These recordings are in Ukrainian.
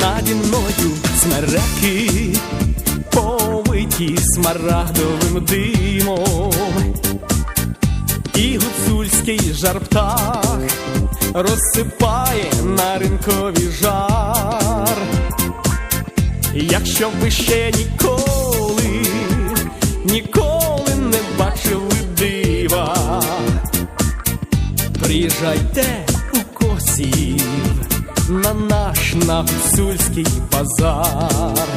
наді мною смереки, повиті смарагдовим димом, і гуцульський жар птах розсипає на ринкові жар. Якщо ви ще ніколи, наш на гуцульський базар,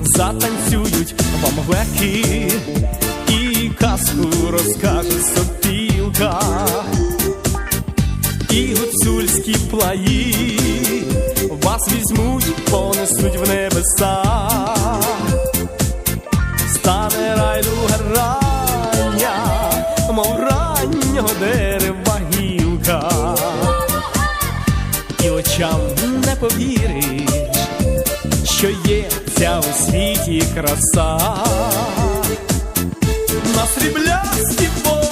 затанцюють вам веки і казку розкаже сопілка, і гуцульські плаї вас візьмуть, понесуть в небеса, очам не повіриш, що є ця у світі краса, на сріблясті води,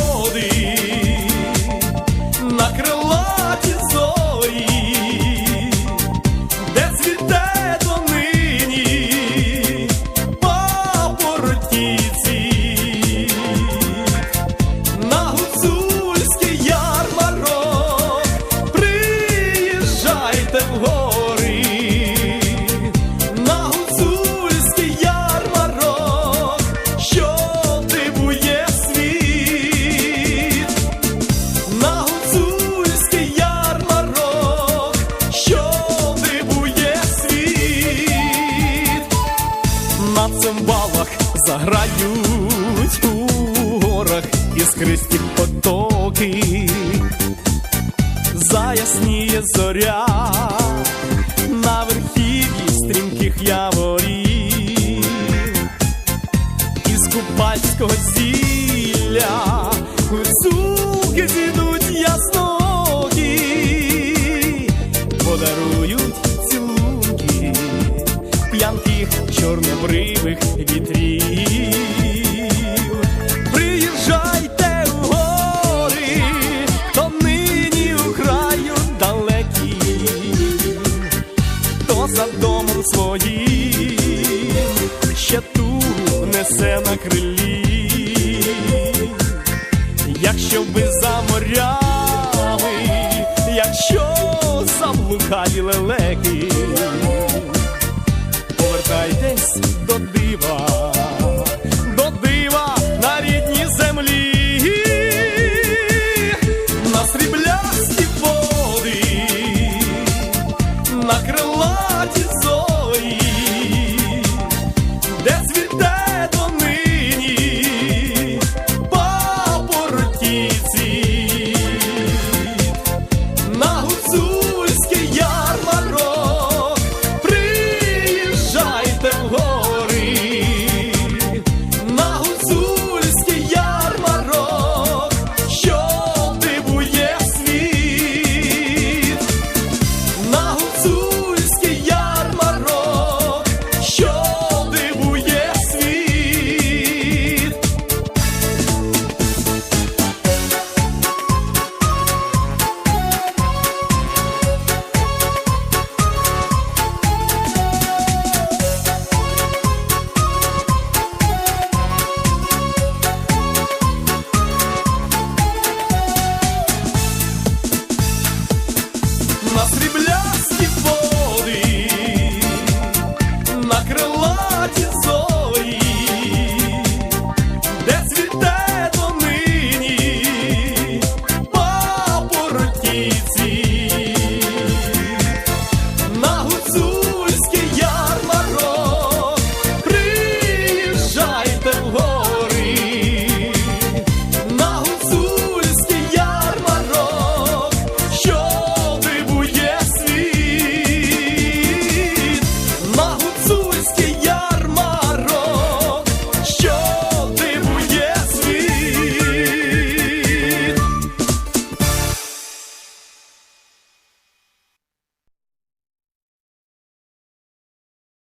на цимбалах заграють у горах іскристі потоки, заясніє зоря на верхів'ї стрімких яворів. Із купальського зілля чорнобривих вітрів. Приїжджайте у гори, то нині у краю далекі, хто за домом своїм ще ту несе на крилі, якщо ви за морями, якщо заблукалі лелеки,